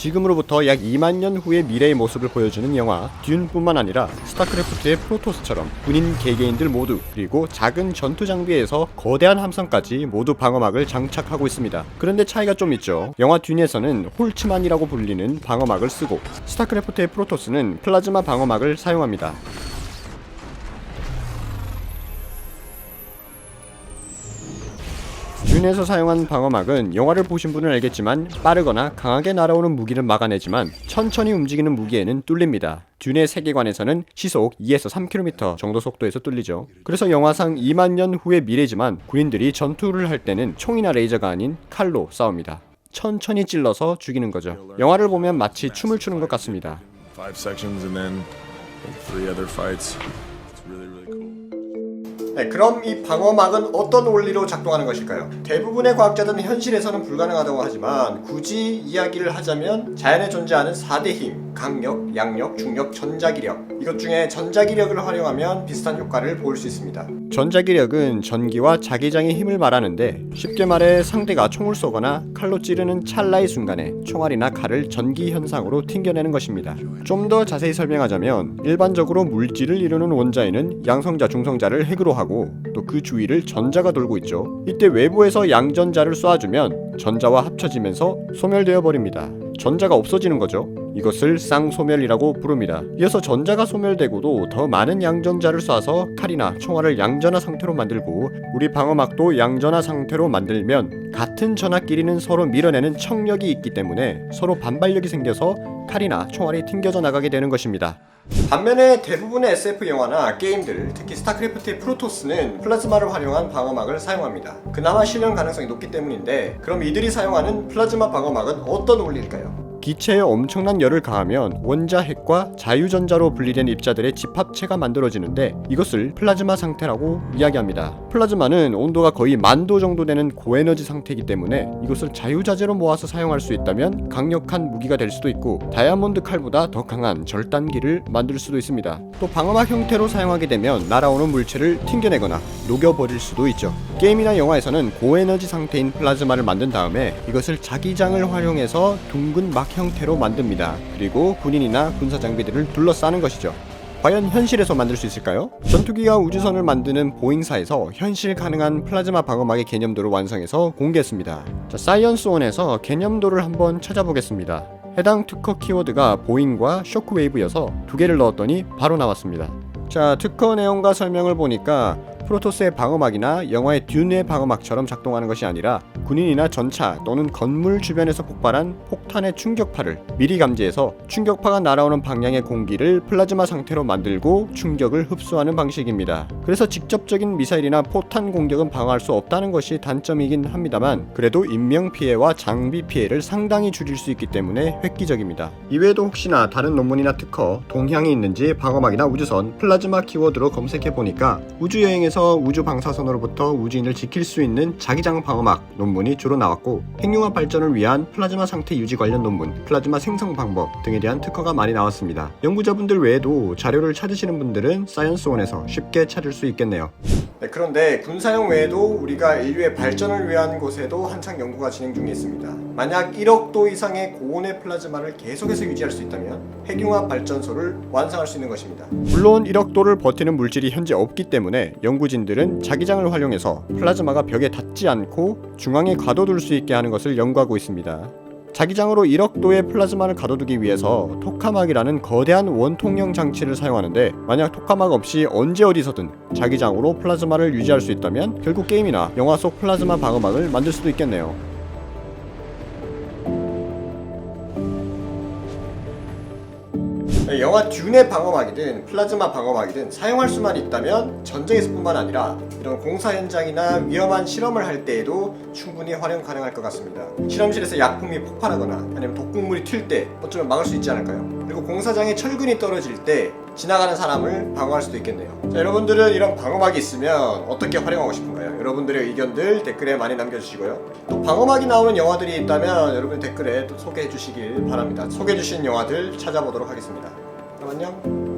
지금으로부터 약 2만 년 후의 미래의 모습을 보여주는 영화 듄뿐만 아니라 스타크래프트의 프로토스처럼 군인 개개인들 모두 그리고 작은 전투 장비에서 거대한 함선까지 모두 방어막을 장착하고 있습니다. 그런데 차이가 좀 있죠. 영화 듄에서는 홀츠만이라고 불리는 방어막을 쓰고 스타크래프트의 프로토스는 플라즈마 방어막을 사용합니다. 듄에서 사용한 방어막은 영화를 보신 분은 알겠지만 빠르거나 강하게 날아오는 무기를 막아내지만 천천히 움직이는 무기에는 뚫립니다. 듄의 세계관에서는 시속 2에서 3km 정도 속도에서 뚫리죠. 그래서 영화상 2만 년 후의 미래지만 군인들이 전투를 할 때는 총이나 레이저가 아닌 칼로 싸웁니다. 천천히 찔러서 죽이는 거죠. 영화를 보면 마치 춤을 추는 것 같습니다. 네, 그럼 이 방어막은 어떤 원리로 작동하는 것일까요? 대부분의 과학자들은 현실에서는 불가능하다고 하지만 굳이 이야기를 하자면 자연에 존재하는 4대 힘, 강력, 양력, 중력, 전자기력 이것 중에 전자기력을 활용하면 비슷한 효과를 볼수 있습니다. 전자기력은 전기와 자기장의 힘을 말하는데 쉽게 말해 상대가 총을 쏘거나 칼로 찌르는 찰나의 순간에 총알이나 칼을 전기 현상으로 튕겨내는 것입니다. 좀 더 자세히 설명하자면 일반적으로 물질을 이루는 원자에는 양성자, 중성자를 핵으로 하고 또 그 주위를 전자가 돌고 있죠. 이때 외부에서 양전자를 쏴주면 전자와 합쳐지면서 소멸되어 버립니다. 전자가 없어지는 거죠. 이것을 쌍소멸이라고 부릅니다. 이어서 전자가 소멸되고도 더 많은 양전자를 쏴서 칼이나 총알을 양전화 상태로 만들고 우리 방어막도 양전화 상태로 만들면 같은 전하끼리는 서로 밀어내는 척력이 있기 때문에 서로 반발력이 생겨서 칼이나 총알이 튕겨져 나가게 되는 것입니다. 반면에 대부분의 SF 영화나 게임들, 특히 스타크래프트의 프로토스는 플라즈마를 활용한 방어막을 사용합니다. 그나마 실현 가능성이 높기 때문인데 그럼 이들이 사용하는 플라즈마 방어막은 어떤 원리일까요? 기체에 엄청난 열을 가하면 원자 핵과 자유전자로 분리된 입자들의 집합체가 만들어지는데 이것을 플라즈마 상태라고 이야기합니다. 플라즈마는 온도가 거의 만도 정도 되는 고에너지 상태이기 때문에 이것을 자유자재로 모아서 사용할 수 있다면 강력한 무기가 될 수도 있고 다이아몬드 칼보다 더 강한 절단기를 만들 수도 있습니다. 또 방어막 형태로 사용하게 되면 날아오는 물체를 튕겨내거나 녹여버릴 수도 있죠. 게임이나 영화에서는 고에너지 상태인 플라즈마를 만든 다음에 이것을 자기장을 활용해서 둥근 막 형태로 만듭니다. 그리고 군인이나 군사 장비들을 둘러싸는 것이죠. 과연 현실에서 만들 수 있을까요? 전투기가 우주선을 만드는 보잉사에서 현실 가능한 플라즈마 방어막의 개념도를 완성해서 공개했습니다. 자, 사이언스원에서 개념도를 한번 찾아보겠습니다. 해당 특허 키워드가 보잉과 쇼크웨이브여서 두 개를 넣었더니 바로 나왔습니다. 자, 특허 내용과 설명을 보니까 프로토스의 방어막이나 영화의 듄의 방어막처럼 작동하는 것이 아니라 군인이나 전차 또는 건물 주변에서 폭발한 폭탄의 충격파를 미리 감지해서 충격파가 날아오는 방향의 공기를 플라즈마 상태로 만들고 충격을 흡수하는 방식입니다. 그래서 직접적인 미사일이나 포탄 공격은 방어할 수 없다는 것이 단점이긴 합니다만 그래도 인명 피해와 장비 피해를 상당히 줄일 수 있기 때문에 획기적입니다. 이외에도 혹시나 다른 논문이나 특허, 동향이 있는지 방어막이나 우주선, 플라즈마 키워드로 검색해 보니까 우주 여행에서 우주 방사선으로부터 우주인을 지킬 수 있는 자기장 방어막 논문 이 주로 나왔고 핵융합 발전을 위한 플라즈마 상태 유지 관련 논문, 플라즈마 생성 방법 등에 대한 특허가 많이 나왔습니다. 연구자분들 외에도 자료를 찾으시는 분들은 사이언스원에서 쉽게 찾을 수 있겠네요. 네, 그런데 군사용 외에도 우리가 인류의 발전을 위한 곳에도 한창 연구가 진행 중에 있습니다. 만약 1억 도 이상의 고온의 플라즈마를 계속해서 유지할 수 있다면 핵융합 발전소를 완성할 수 있는 것입니다. 물론 1억 도를 버티는 물질이 현재 없기 때문에 연구진들은 자기장을 활용해서 플라즈마가 벽에 닿지 않고 중앙에 가둬둘 수 있게 하는 것을 연구하고 있습니다. 자기장으로 1억 도의 플라즈마를 가둬두기 위해서 토카막이라는 거대한 원통형 장치를 사용하는데 만약 토카막 없이 언제 어디서든 자기장으로 플라즈마를 유지할 수 있다면 결국 게임이나 영화 속 플라즈마 방어막을 만들 수도 있겠네요. 영화 듄의 방어막이든 플라즈마 방어막이든 사용할 수만 있다면 전쟁에서뿐만 아니라 이런 공사 현장이나 위험한 실험을 할 때에도 충분히 활용 가능할 것 같습니다. 실험실에서 약품이 폭발하거나 아니면 독극물이 튈 때 어쩌면 막을 수 있지 않을까요? 그리고 공사장에 철근이 떨어질 때 지나가는 사람을 방어할 수도 있겠네요. 자, 여러분들은 이런 방어막이 있으면 어떻게 활용하고 싶은가요? 여러분들의 의견들 댓글에 많이 남겨주시고요. 또 방어막이 나오는 영화들이 있다면 여러분 댓글에 또 소개해 주시길 바랍니다. 소개해 주신 영화들 찾아보도록 하겠습니다. 그럼 안녕.